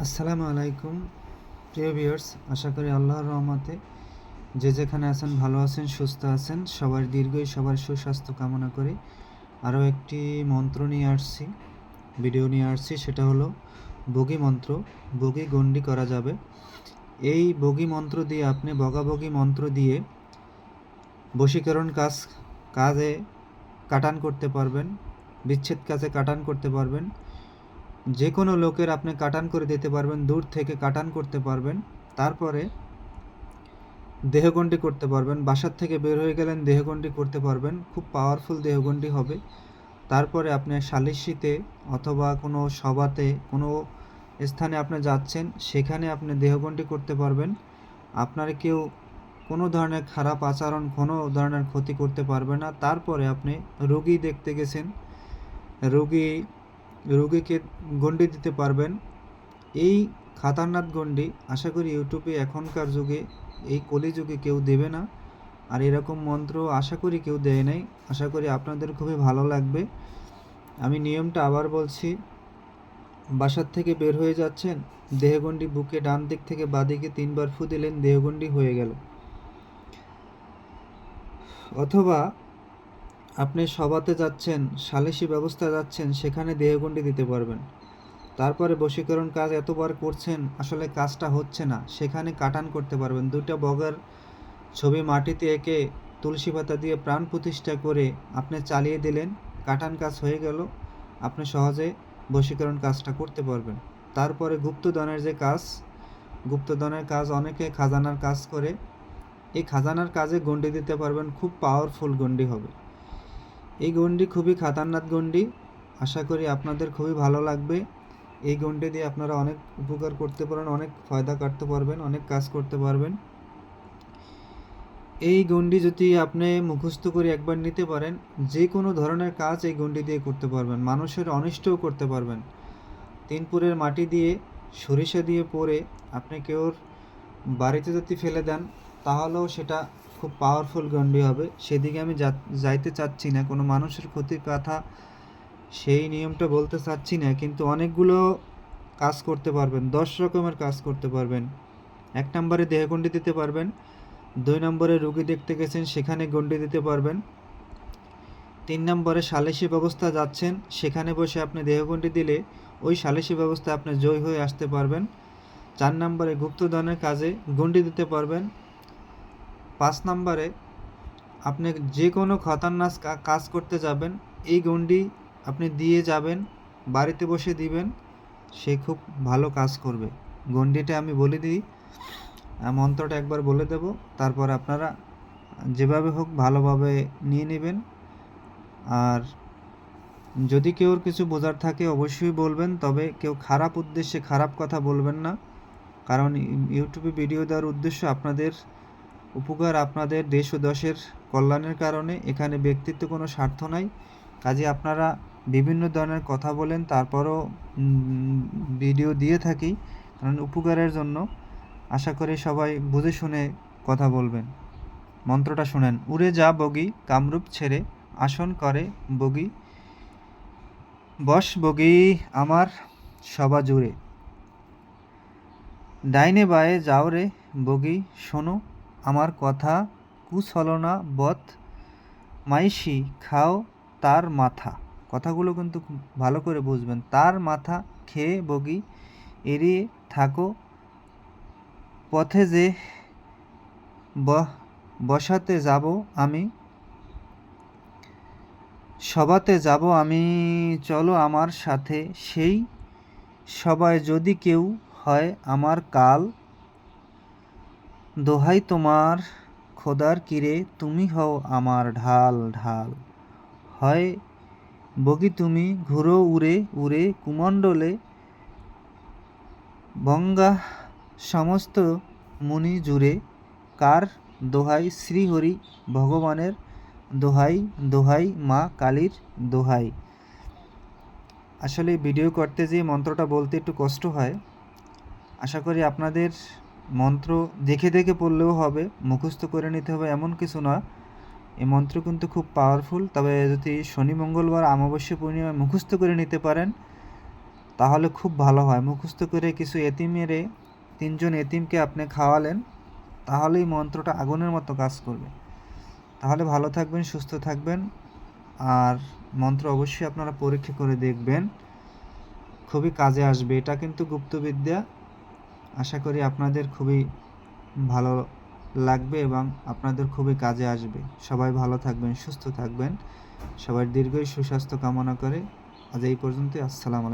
আসসালামু আলাইকুম। প্রিয় ভিউয়ার্স, আশা করি আল্লাহর রহমতে যে যেখানে আছেন ভালো আছেন, সুস্থ আছেন। সবার দীর্ঘই সবার সুস্বাস্থ্য কামনা করি। আরও একটি মন্ত্র নিয়ে আসছি, ভিডিও নিয়ে আসছি, সেটা হলো বগি মন্ত্র। বগি গণ্ডি করা যাবে। এই বগি মন্ত্র দিয়ে আপনি বগাবগি মন্ত্র দিয়ে বশীকরণ কাজ, কাজে কাটান করতে পারবেন, বিচ্ছেদ কাজে কাটান করতে পারবেন। যে কোনো লোকের আপনি কাটান করে দিতে পারবেন, দূর থেকে কাটান করতে পারবেন, তারপরে দেহগণ্ডি করতে পারবেন, বাসার থেকে বের হয়ে গেলেন, দেহগণ্ডি করতে পারবেন, খুব পাওয়ারফুল দেহগণ্ডি হবে। তারপরে আপনি সালিশিতে অথবা কোনো সভাতে, কোনো স্থানে আপনি যাচ্ছেন, সেখানে আপনি দেহগণ্ডি করতে পারবেন। আপনার কেউ কোনো ধরনের খারাপ আচরণ, কোনো ধরনের ক্ষতি করতে পারবে না। তারপরে আপনি রুগী দেখতে গেছেন, রোগী রোগীকে গণ্ডি দিতে পারবেন। এই খাতারনাথ গণ্ডি, আশা করি ইউটিউবে এখনকার যুগে, এই কলিযুগে কেউ দেবে না। আর এরকম মন্ত্র আশা করি কেউ দেয় নাই। আশা করি আপনাদের খুবই ভালো লাগবে। আমি নিয়মটা আবার বলছি, বাসার থেকে বের হয়ে যাচ্ছেন, দেহগণ্ডি বুকে ডান দিক থেকে বাদিকে তিনবার ফু দিলেন, দেহগণ্ডি হয়ে গেল। অথবা আপনি সভাতে যাচ্ছেন, সালিশি ব্যবস্থা যাচ্ছেন, সেখানে দেহগণ্ডি দিতে পারবেন। তারপরে বশীকরণ কাজ এতবার করছেন, আসলে কাজটা হচ্ছে না। সেখানে কাটান করতে পারবেন। দুইটা বগার ছবি মাটিতে এঁকে তুলসী পাতা দিয়ে প্রাণ প্রতিষ্ঠা করে আপনি চালিয়ে দিলেন, কাটান কাজ হয়ে গেল, আপনি সহজে বশীকরণ কাজটা করতে পারবেন। তারপরে গুপ্তধনের যে কাজ, গুপ্তধনের কাজ অনেকে খাজানার কাজ করে। এই খাজানার কাজে গণ্ডি দিতে পারবেন, খুব পাওয়ারফুল গণ্ডি হবে। এই গণ্ডি খুবই খাতারনাথ গণ্ডি আশা করি আপনাদের খুবই ভালো লাগবে। এই গণ্ডি দিয়ে আপনারা অনেক উপকার করতে পারেন, অনেক ফায়দা কাটতে পারবেন, অনেক কাজ করতে পারবেন। এই গণ্ডি যদি আপনি মুখস্থ করে একবার নিতে পারেন যে কোনো ধরনের কাজ এই গণ্ডি দিয়ে করতে পারবেন। মানুষের অনিষ্টও করতে পারবেন। তিনপুরের মাটি দিয়ে সরিষা দিয়ে পরে আপনি কেউর বাড়িতে যদি ফেলে দেন, তাহলেও সেটা খুব পাওয়ারফুল গণ্ডি হবে। সেদিকে আমি যাইতে চাচ্ছি না, কোনো মানুষের ক্ষতির কথা সেই নিয়মটা বলতে চাচ্ছি না, কিন্তু অনেকগুলো কাজ করতে পারবেন, দশ রকমের কাজ করতে পারবেন। এক নম্বরে দেহগণ্ডি দিতে পারবেন, দুই নম্বরে রুগী দেখতে গেছেন, সেখানে গণ্ডি দিতে পারবেন। তিন নম্বরে সালিশি ব্যবস্থা যাচ্ছেন, সেখানে বসে আপনি দেহগণ্ডি দিলে ওই সালিশি ব্যবস্থা আপনি জয় হয়ে আসতে পারবেন। চার নম্বরে গুপ্তধনের কাজে গণ্ডি দিতে পারবেন পাঁচ নম্বরে আপনি যে কোনো খতরনাক কাজ করতে যাবেন, এই গণ্ডি আপনি দিয়ে যাবেন, বাড়িতে বসে দিবেন, সে খুব ভালো কাজ করবে। গণ্ডিটা আমি বলে দিই মন্ত্রটা একবার বলে দেব, তারপর আপনারা যেভাবে হোক ভালোভাবে নিয়ে নেবেন। আর যদি কেউর কিছু বোঝার থাকে অবশ্যই বলবেন, তবে কেউ খারাপ উদ্দেশ্যে খারাপ কথা বলবেন না। কারণ ইউ- ইউটিউবে ভিডিও দেওয়ার উদ্দেশ্য আপনাদের উপকার আপনাদের দেশ ও দশের কল্যাণের কারণে, এখানে ব্যক্তিত্ব কোনো স্বার্থ নাই। কাজে আপনারা বিভিন্ন ধরনের কথা বলেন, তারপরও ভিডিও দিয়ে থাকি, কারণ উপকারের জন্য। আশা করি সবাই বুঝে শুনে কথা বলবেন। মন্ত্রটা শুনেন, উড়ে যা বগি, কামরূপ ছেড়ে, আসন করে বগি, বস বগি আমার সবা জুড়ে। ডাইনে বায়ে যাও রে বগি, শোনো আমার কথা কুছলনা বধ মাইশি, খাও তার মাথা। কথাগুলো কিন্তু ভালো করে বুঝবেন। তার মাথা খেয়ে বগি এড়িয়ে থাকো। পথে যে বসাতে যাব আমি সবাতে যাব আমি, চলো আমার সাথে। সেই সবাই যদি কেউ হয় আমার কাল দোহাই তোমার খোদার কিরে, তুমি হও আমার ঢাল ঢাল। হয় বগি তুমি ঘুরো উড়ে উড়ে কুমণ্ডলে, বঙ্গা সমস্ত মুনি জুড়ে। কার দোহাই শ্রীহরি ভগবানের দোহাই দোহাই মা কালীর দোহাই। আসলে ভিডিও করতে যেয়ে মন্ত্রটা বলতে একটু কষ্ট হয়। আশা করি আপনাদের মন্ত্র দেখে দেখে পড়লেও হবে, মুখস্থ করে নিতে হবে এমন কিছু না। এই মন্ত্র কিন্তু খুব পাওয়ারফুল তবে যদি শনি, মঙ্গলবার, অমাবস্যা, পূর্ণিমায় মুখস্থ করে নিতে পারেন, তাহলে খুব ভালো হয়। মুখস্থ করে কিছু এতিমেরে তিনজন এতিমকে আপনি খাওয়ালেন তাহলে এই মন্ত্রটা আগুনের মতো কাজ করবে। তাহলে ভালো থাকবেন, সুস্থ থাকবেন, আর মন্ত্র অবশ্যই আপনারা পরীক্ষা করে দেখবেন। খুবই কাজে আসবে। এটা কিন্তু গুপ্তবিদ্যা। আশা করি আপনাদের খুবই ভালো লাগবে এবং আপনাদের খুবই কাজে আসবে। সবাই ভালো থাকবেন, সুস্থ থাকবেন। সবার দীর্ঘই সুস্বাস্থ্য কামনা করে। আজ এই পর্যন্তই। আসসালাম